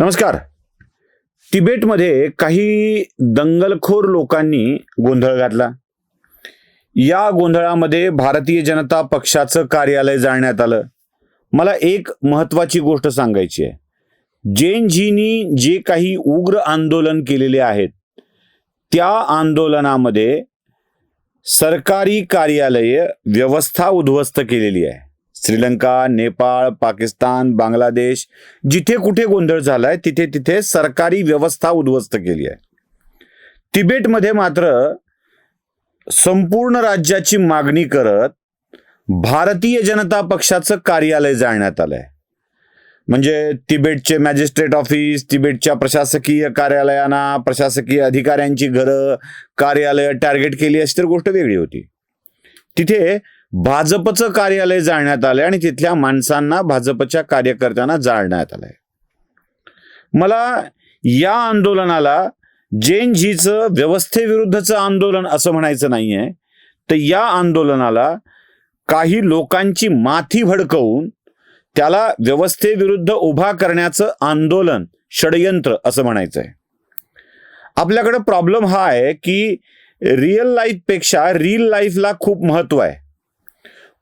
नमस्कार. तिबेटमध्ये काही दंगलखोर लोकांनी गोंधळ घातला. या गोंधळामध्ये भारतीय जनता पक्षाचं कार्यालय जाळण्यात आलं. मला एक महत्वाची गोष्ट सांगायची आहे. जैनजींनी जे काही उग्र आंदोलन केलेले आहेत त्या आंदोलनामध्ये सरकारी कार्यालय व्यवस्था उद्ध्वस्त केलेली आहे. श्रीलंका नेपाळ पाकिस्तान बांगलादेश जिथे कुठे गोंधळ झालाय तिथे तिथे सरकारी व्यवस्था उद्ध्वस्त केली आहे. तिबेटमध्ये मात्र संपूर्ण राज्याची मागणी करत भारतीय जनता पक्षाचं कार्यालय जाळण्यात आलंय. म्हणजे तिबेटचे मॅजिस्ट्रेट ऑफिस तिबेटच्या प्रशासकीय कार्यालयांना प्रशासकीय अधिकाऱ्यांची घरं कार्यालय टार्गेट केली अशी तर गोष्ट वेगळी होती. तिथे भाजपचं कार्यालय जाळण्यात आलंय आणि तिथल्या माणसांना भाजपच्या कार्यकर्त्यांना जाळण्यात आलंय. मला या आंदोलनाला जैन जीचं व्यवस्थेविरुद्धचं आंदोलन असं म्हणायचं नाहीये तर या आंदोलनाला काही लोकांची माथी भडकवून त्याला व्यवस्थेविरुद्ध उभा करण्याचं आंदोलन षडयंत्र असं म्हणायचं आहे आपल्याकडं प्रॉब्लेम हा आहे की रिअल लाईफपेक्षा रील लाईफला खूप महत्त्व आहे.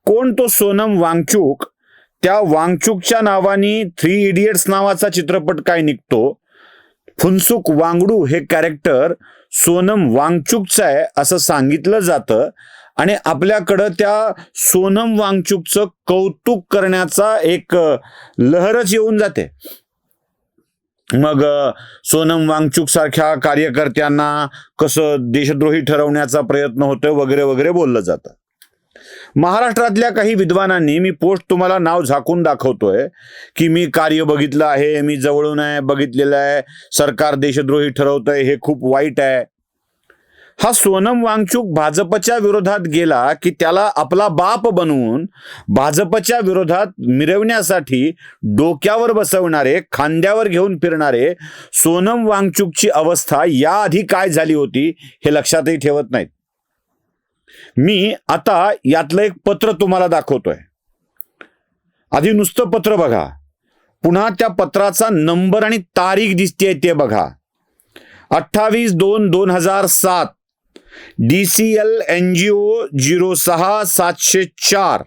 कोण तो सोनम वांगचूक? त्या वांगचूकच्या नावाने थ्री इडियट्स नावाचा चित्रपट काय निघतो? फुनसुक वांगडू हे कॅरेक्टर सोनम वांगचूकचं आहे असं सांगितलं जातं आणि आपल्याकडं त्या सोनम वांगचूकचं कौतुक करण्याचा एक लहरच येऊन जाते. मग सोनम वांगचूक सारख्या कार्यकर्त्यांना कसं देशद्रोही ठरवण्याचा प्रयत्न होतोय वगैरे वगैरे बोललं जातं. महाराष्ट्रातल्या काही विद्वानांनी मी पोस्ट तुम्हाला नाव झाकून दाखवतोय की मी कार्य बघितलं आहे मी जवळून आहे बघितलेलं आहे सरकार देशद्रोही ठरवतंय हे खूप वाईट आहे. हा सोनम वांगचूक भाजपच्या विरोधात गेला की त्याला आपला बाप बनवून भाजपच्या विरोधात मिरवण्यासाठी डोक्यावर बसवणारे खांद्यावर घेऊन फिरणारे सोनम वांगचूकची अवस्था याआधी काय झाली होती हे लक्षातही ठेवत नाहीत. मी आता यातलं एक पत्र तुम्हाला दाखवतोय. आधी नुसतं पत्र बघा. पुन्हा त्या पत्राचा नंबर आणि तारीख दिसते ते बघा. अठ्ठावीस दोन दोन हजार सात. D C L N G O zero सहा सातशे चार.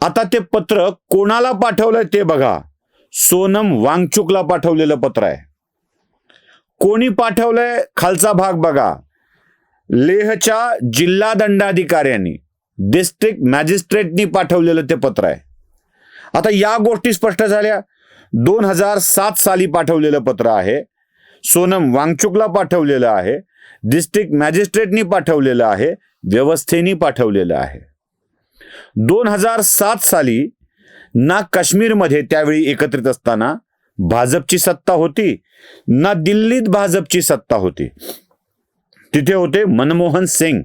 आता ते पत्र कोणाला पाठवलंय ते बघा. सोनम वांगचुकला पाठवलेलं पत्र आहे. कोणी पाठवलंय? खालचा भाग बघा. लेहच्या जिल्हा दंडाधिकाऱ्यांनी डिस्ट्रिक्ट मॅजिस्ट्रेटनी पाठवलेलं ते पत्र आहे. आता या गोष्टी स्पष्ट झाल्या. दोन हजार सात साली पाठवलेलं पत्र आहे. सोनम वांगचुकला पाठवलेलं आहे. डिस्ट्रिक्ट मॅजिस्ट्रेटनी पाठवलेलं आहे. व्यवस्थेनी पाठवलेलं आहे. दोन हजार सात साली ना काश्मीरमध्ये त्यावेळी एकत्रित असताना भाजपची सत्ता होती ना दिल्लीत भाजपची सत्ता होती. तिथे होते मनमोहन सिंग.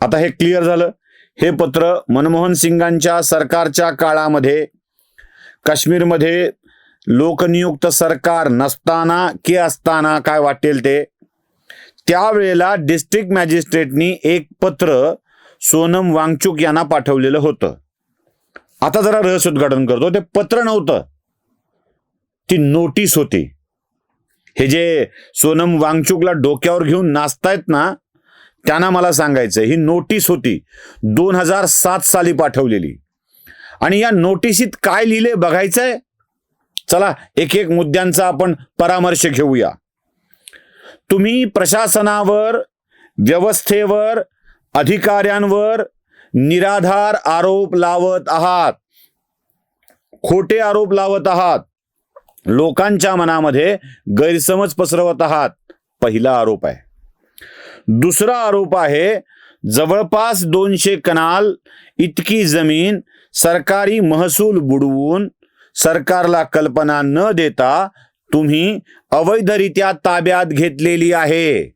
आता हे क्लिअर झालं. हे पत्र मनमोहन सिंगांच्या सरकारच्या काळामध्ये काश्मीरमध्ये लोकनियुक्त सरकार नसताना की असताना काय वाटेल ते? त्यावेळेला डिस्ट्रिक्ट मॅजिस्ट्रेटनी एक पत्र सोनम वांगचूक यांना पाठवलेलं होतं. आता जरा रहस्य उद्घाटन करतो. ते पत्र नव्हतं. ती नोटीस होती. हे जे सोनम वांगचूकला डोक्यावर घेऊन नाचतायत ना त्यांना मला सांगायचं ही नोटीस होती दोन हजार सात साली पाठवलेली. आणि या नोटिसीत काय लिहिले बघायचंय? चला एक एक मुद्द्यांचा आपण परामर्श घेऊया. तुम्ही प्रशासनावर व्यवस्थेवर अधिकाऱ्यांवर निराधार आरोप लावत आहात. खोटे आरोप लावत आहात. लोकांच्या मनामध्ये गैरसमज पसरवत आहात पहिला आरोप आहे. दुसरा आरोप आहे जवळपास दोनशे कनाल इतकी जमीन सरकारी महसूल बुडवून सरकारला कल्पना न देता तुम्ही अवैधरित्या ताब्यात घेतलेली आहे.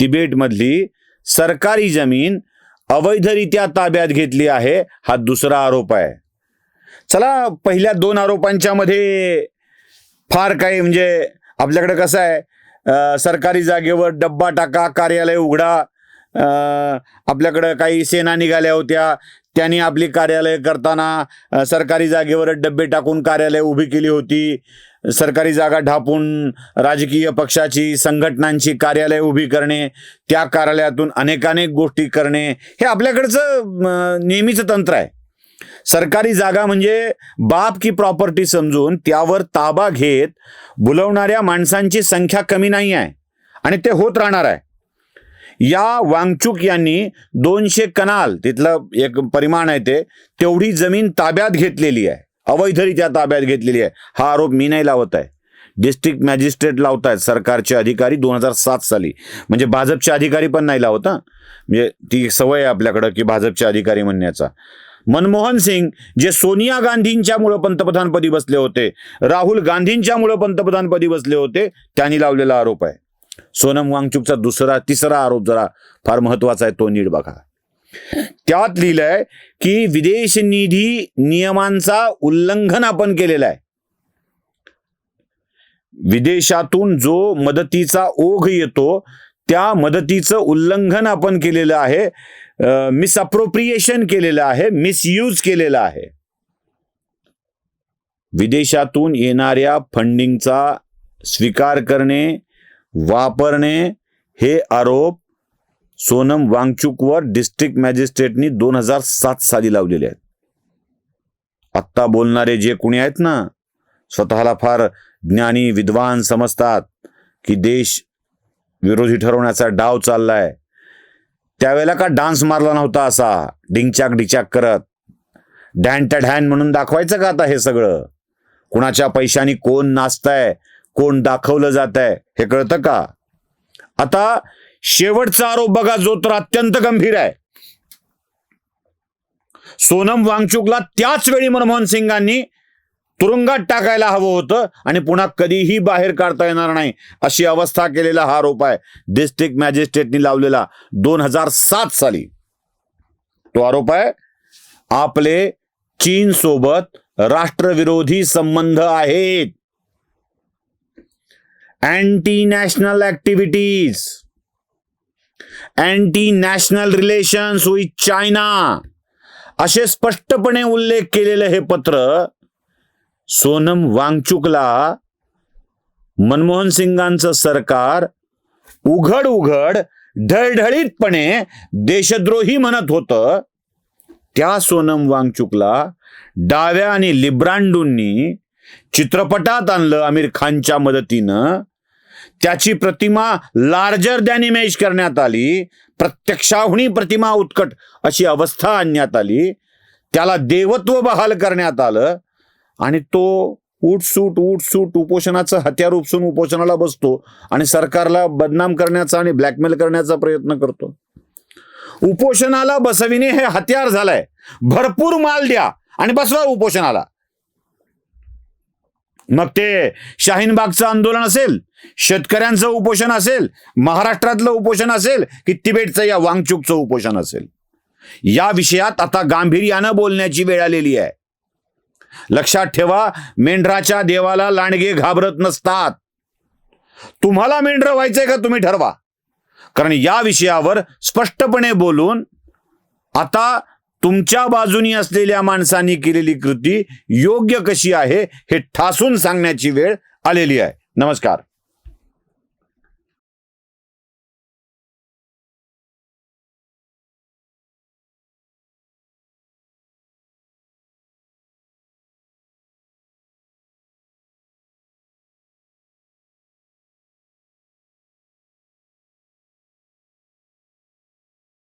तिबेटमधली सरकारी जमीन अवैधरित्या ताब्यात घेतली आहे हा दुसरा आरोप आहे. चला पहिल्या दोन आरोपांच्या मध्ये फार काही म्हणजे आपल्याकडे कसं आहे सरकारी जागेवर डब्बा टाका कार्यालय उघडा आपल्याकडं काही सेना निघाल्या होत्या त्यांनी आपली कार्यालय करताना सरकारी जागेवर डब्बे टाकून कार्यालय उभी केली होती सरकारी जागा ढापून राजकीय पक्षाची संघटनांची कार्यालय उभी करणे त्या कार्यालयातून अनेकानेक गोष्टी करणे हे आपल्याकडचं नेहमीचं तंत्र आहे. सरकारी जागा म्हणजे बाप की प्रॉपर्टी समजून त्यावर ताबा घेत बुलवणाऱ्या माणसांची संख्या कमी नाही आहे आणि ते होत राहणार आहे. या वांगचूक यांनी दोनशे कनाल तिथलं एक परिमाण आहे ते तेवढी जमीन ताब्यात घेतलेली आहे. अवैधरित्या ताब्यात घेतलेली आहे. हा आरोप मी नाही लावत आहे. डिस्ट्रिक्ट मॅजिस्ट्रेट लावत आहेत सरकारचे अधिकारी दोन हजार सात साली. म्हणजे भाजपचे अधिकारी पण नाही लावत म्हणजे ती सवय आहे आपल्याकडं की भाजपचे अधिकारी म्हणण्याचा. मनमोहन सिंग जे सोनिया गांधींच्यामुळं पंतप्रधानपदी बसले होते राहुल गांधींच्यामुळं पंतप्रधानपदी बसले होते त्यांनी लावलेला आरोप आहे. सोनम वांगचुकचा दुसरा तिसरा आरोप जरा फार महत्त्वाचा आहे तो नीट बघा. त्यात लिहिलंय की विदेश निधी नियमांचा उल्लंघन आपण केलेला आहे. विदेशातून जो मदतीचा ओघ येतो त्या मदतीचं उल्लंघन आपण केलेलं आहे. मिसअप्रोप्रिएशन केलेलं आहे मिसयूज केलेलं आहे. विदेशातून येणाऱ्या फंडिंगचा स्वीकार करणे वापरणे हे आरोप सोनम वांगचुकवर डिस्ट्रिक्ट मॅजिस्ट्रेटनी दोन हजार सात साली लावलेले आहेत. आत्ता बोलणारे जे कुणी आहेत ना स्वतःला फार ज्ञानी विद्वान समजतात की देश विरोधी ठरवण्याचा डाव चाललाय. त्यावेळेला का डान्स मारला नव्हता असा? डिंगचाक डिचाक करत. डॅन ढॅन म्हणून दाखवायचं का आता हे सगळं? कुणाच्या पैशानी कोण नाचतंय? कोण दाखवलं जात आहे हे कळतं का? आता शेवटचा आरोप बघा जो तर अत्यंत गंभीर आहे. सोनम वांगचुकला त्याच वेळी मनमोहन सिंगांनी तुरुंगात टाकायला हवं होतं आणि पुन्हा कधीही बाहेर काढता येणार नाही अशी अवस्था केलेला हा आरोप आहे. डिस्ट्रिक्ट मॅजिस्ट्रेटनी लावलेला दोन हजार सात साली. तो आरोप आहे आपले चीन सोबत राष्ट्रविरोधी संबंध आहेत. Anti national activities anti national relations with China असे स्पष्टपणे उल्लेख केलेलं हे पत्र सोनम वांगचुकला मनमोहन सिंगांचं सरकार उघड उघड ढळढळीतपणे देशद्रोही म्हणत होतं. त्या सोनम वांगचुकला डाव्या आणि लिब्रांडूंनी चित्रपटात आणलं आमिर खानच्या मदतीनं. त्याची प्रतिमा लार्जर दॅन इमेज करण्यात आली. प्रत्यक्षाहुणी प्रतिमा उत्कट अशी अवस्था आणण्यात आली. त्याला देवत्व बहाल करण्यात आलं. आणि तो उठसूट उठसूट उपोषणाचं हत्यार उपसून उपोषणाला बसतो आणि सरकारला बदनाम करण्याचा आणि ब्लॅकमेल करण्याचा प्रयत्न करतो. उपोषणाला बसविणे हे हत्यार झालंय. भरपूर माल द्या आणि बसवा उपोषणाला. मग ते शाहीनबागचं आंदोलन असेल शेतकऱ्यांचं उपोषण असेल महाराष्ट्रातलं उपोषण असेल की तिबेटचं या वांगचुकचं उपोषण असेल. या विषयात आता गांभीर्यानं बोलण्याची वेळ आलेली आहे. लक्षात ठेवा मेंढराच्या देवाला लांडगे घाबरत नसतात. तुम्हाला मेंढर व्हायचंय का तुम्ही ठरवा. कारण या विषयावर स्पष्टपणे बोलून आता तुमच्या बाजूनी असलेल्या माणसांनी केलेली कृती योग्य कशी आहे हे ठासून सांगण्याची वेळ आलेली आहे. नमस्कार.